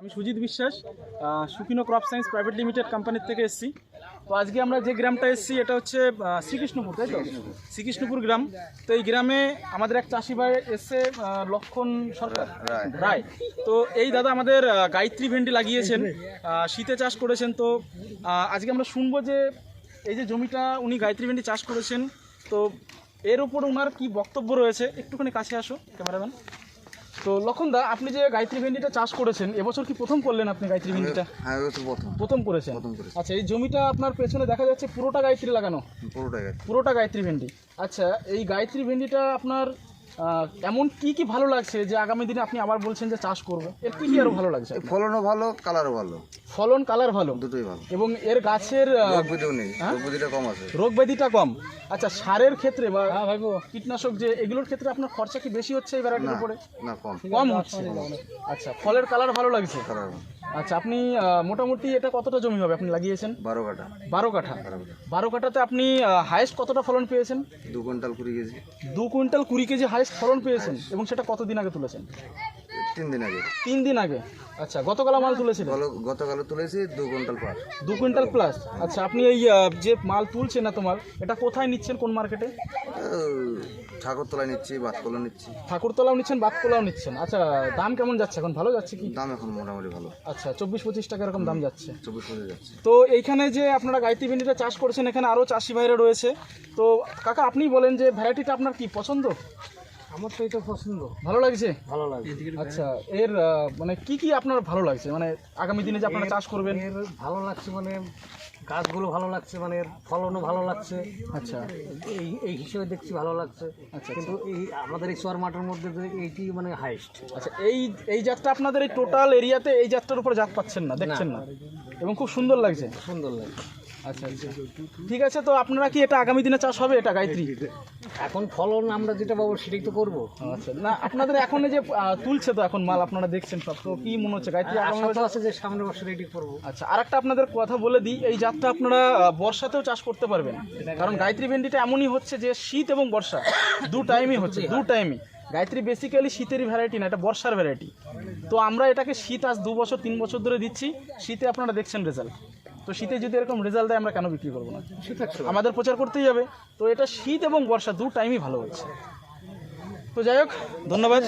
আমি Sujit Biswas Sukino crop science private limited কোম্পানির থেকে এসেছি। তো আজকে আমরা যে গ্রামটা এসেছি, এটা হচ্ছে শ্রীকৃষ্ণপুর, তাই তো? শ্রীকৃষ্ণপুর গ্রাম। তো এই গ্রামে আমাদের এক চাষি ভাই এসছে লক্ষণ সরকার। রায়। তো এই দাদা আমাদের গায়ত্রী ভেন্ডি লাগিয়েছেন। শীতে চাষ করেছেন। তো আজকে আমরা শুনব যে এই যে জমিটা উনি গায়ত্রী ভেন্ডি চাষ করেছেন, তো এর উপর ওনার কি বক্তব্য রয়েছে? একটুখানি কাছে আসো, ক্যামেরাম্যান। তো লক্ষণ দা আপনি যে গায়ত্রী ভেন্ডিটা চাষ করেছেন এবছর কি প্রথম করলেন আপনি গায়ত্রী ভেন্ডিটা? হ্যাঁ এবছর প্রথম। প্রথম করেছেন? প্রথম করেছি। আচ্ছা এই জমিটা আপনার পেছনে দেখা যাচ্ছে পুরোটা গায়ত্রী লাগানো? পুরোটা গায়ত্রী। পুরোটা গায়ত্রী ভেন্ডি। আচ্ছা এই গায়ত্রী ভেন্ডিটা আপনার এমন কি কি ভালো লাগছে যে আগামী দিনে আপনি আবার বলছেন যে চাষ করব? এর কি কি আরও ভালো লাগছে? ফলনও ভালো কালারও ভালো। ফলন কালার ভালো? দুটোই ভালো। এবং এর গাছের আহ, রোগ বিধিও নেই রোগ কম আছে। রোগ ব্যাধিটা কম। আচ্ছা সারের ক্ষেত্রে বা কীটনাশক যে এগুলোর ক্ষেত্রে আপনার খরচা কি বেশি হচ্ছে এই ভ্যারাইটির উপরে? না কম। কম হচ্ছে। আচ্ছা ফলের কালার ভালো লাগছে? আচ্ছা আপনি মোটামুটি এটা কতটা জমি হবে আপনি লাগিয়েছেন? বারো কাঠা। বারো কাঠা। বারো কাঠাতে আপনি হায়েস্ট কতটা ফলন পেয়েছেন? দু কুইন্টাল কুড়ি কেজি। দু কুইন্টাল কুড়ি কেজি হায়েস্ট ফলন পেয়েছেন। এবং সেটা কতদিন আগে তুলেছেন? তিন দিন আগে। তিন দিন আগে? আচ্ছা গতকাল মাল তুলেছিলেন? গত গতকালে তুলেছি দু কুইন্টাল পার দু কুইন্টাল প্লাস আচ্ছা আপনি এই যে মাল তুলছেন না তোমার এটা কোথায় নিচ্ছেন কোন মার্কেটে ঠাকুরতলায় নিচ্ছি বাতকলা নিচ্ছি। ঠাকুরতলাও নিচ্ছেন বাতকোলাও নিচ্ছেন? আচ্ছা দাম কেমন যাচ্ছে এখন? ভালো যাচ্ছে কি? দাম এখন মোটামুটি ভালো। আচ্ছা চব্বিশ পঁচিশ টাকা এরকম দাম যাচ্ছে। চব্বিশ পঁচিশ যাচ্ছে। তো এইখানে যে আপনারা গাইতি ভেন্ডিটা চাষ করছেন এখানে আরও চাষি ভাইরা রয়েছে। তো কাকা আপনি বলেন যে ভ্যারাইটিটা আপনার কি পছন্দ? আমার তো এটা পছন্দ। ভালো লাগছে? ভালো লাগে আচ্ছা এর মানে কি কি আপনার ভালো লাগছে? মানে আগামী দিনে যে আপনারা চাষ করবেন? এর ভালো লাগছে মানে গাছগুলো ভালো লাগছে মানে এর ফলনও ভালো লাগছে। আচ্ছা। এই এই হিসেবে দেখছি ভালো লাগছে। আচ্ছা কিন্তু এই আমাদের এই চোয়ার মাঠের মধ্যে এইটি মানে হাইস্ট আচ্ছা এই এই জাতটা আপনাদের এই টোটাল এরিয়াতে এই জাতটার উপরে জাত পাচ্ছেন না দেখছেন না? এবং খুব সুন্দর লাগছে। সুন্দর লাগে আচ্ছা আচ্ছা। ঠিক আছে তো আপনারা কি এটা আগামী দিনে চাষ হবে এটা গায়ত্রী? এখন ফলন আমরা যেটা পাবো সেটাই তো করব। আচ্ছা না আপনাদের এখন এই যে আহ, তুলছে তো এখন মাল আপনারা দেখছেন সব তো কি মনে হচ্ছে গায়ত্রী আগামী আশা তো আছে যে সামনের বছর এটি করব। আচ্ছা আর একটা আপনাদের কথা বলে দিই এই জাতটা আপনারা আহ, বর্ষাতেও চাষ করতে পারবেন। কারণ গায়ত্রী ভেন্ডিটা এমনই হচ্ছে যে শীত এবং বর্ষা দু টাইমই হচ্ছে দু টাইমই। গায়ত্রী বেসিক্যালি শীতেরই ভ্যারাইটি না এটা বর্ষার ভ্যারাইটি তো আমরা এটাকে শীত আজ দু বছর তিন বছর ধরে দিচ্ছি শীতে আপনারা দেখছেন রেজাল্ট তো শীতে যদি এরকম রেজাল্ট দেয় আমরা কেন বিক্রি করব না? আমাদের প্রচার করতেই হবে। তো এটা শীত এবং বর্ষা দু টাইমই ভালো হচ্ছে। তো যাই হোক ধন্যবাদ।